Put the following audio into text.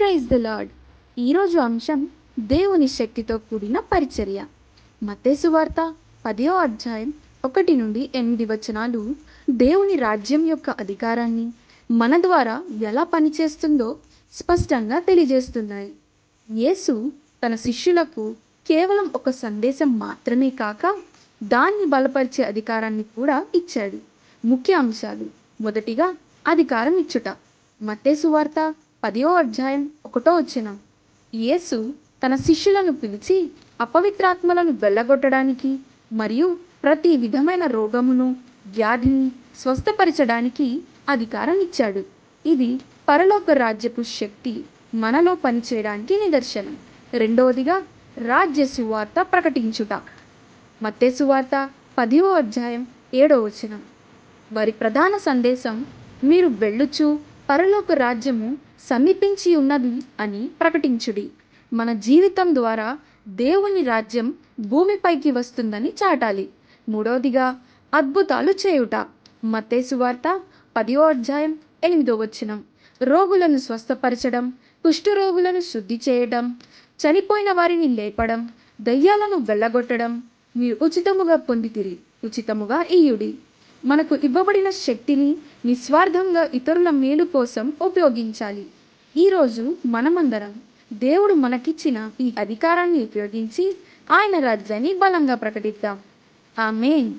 Praise the lord ఈరోజు అంశం దేవుని శక్తితో కూడిన పరిచర్య. మత్తేసు వార్త పదో అధ్యాయం ఒకటి నుండి ఎనిమిది వచనాలు దేవుని రాజ్యం యొక్క అధికారాన్ని మన ద్వారా ఎలా పనిచేస్తుందో స్పష్టంగా తెలియజేస్తున్నాయి. యేసు తన శిష్యులకు కేవలం ఒక సందేశం మాత్రమే కాక దాన్ని బలపరిచే అధికారాన్ని కూడా ఇచ్చాడు. ముఖ్య అంశాలు. మొదటిగా అధికారం ఇచ్చుట. మత్తే వార్త పదియో అధ్యాయం ఒకటో వచ్చిన యేసు తన శిష్యులను పిలిచి అపవిత్రాత్మలను వెళ్ళగొట్టడానికి మరియు ప్రతి విధమైన రోగమును వ్యాధిని స్వస్థపరచడానికి అధికారం ఇచ్చాడు. ఇది పరలోక రాజ్యపు శక్తి మనలో పనిచేయడానికి నిదర్శనం. రెండవదిగా రాజ్య సువార్త ప్రకటించుట. మత్తే సువార్త పదివ అధ్యాయం ఏడో వచనం. వారి ప్రధాన సందేశం మీరు వెళ్ళుచు పరలోక రాజ్యము సమీపించి ఉన్నది అని ప్రకటించుడి. మన జీవితం ద్వారా దేవుని రాజ్యం భూమిపైకి వస్తుందని చాటాలి. మూడవదిగా అద్భుతాలు చేయుట. మత్తేసు వార్త పదివ అధ్యాయం ఎనిమిదో వచనం. రోగులను స్వస్థపరచడం కుష్ఠరోగులను శుద్ధి చేయడం చనిపోయిన వారిని లేపడం దయ్యాలను వెళ్ళగొట్టడం మీరు ఉచితముగా పొందితిరి. ఉచితముగా ఇయుడి మనకు ఇవ్వబడిన శక్తిని నిస్వార్థంగా ఇతరుల మేలు కోసం ఉపయోగించాలి. ఈరోజు మనమందరం దేవుడు మనకిచ్చిన ఈ అధికారాన్ని ఉపయోగించి ఆయన రాజ్యాన్ని బలంగా ప్రకటిద్దాం. ఆమెన్.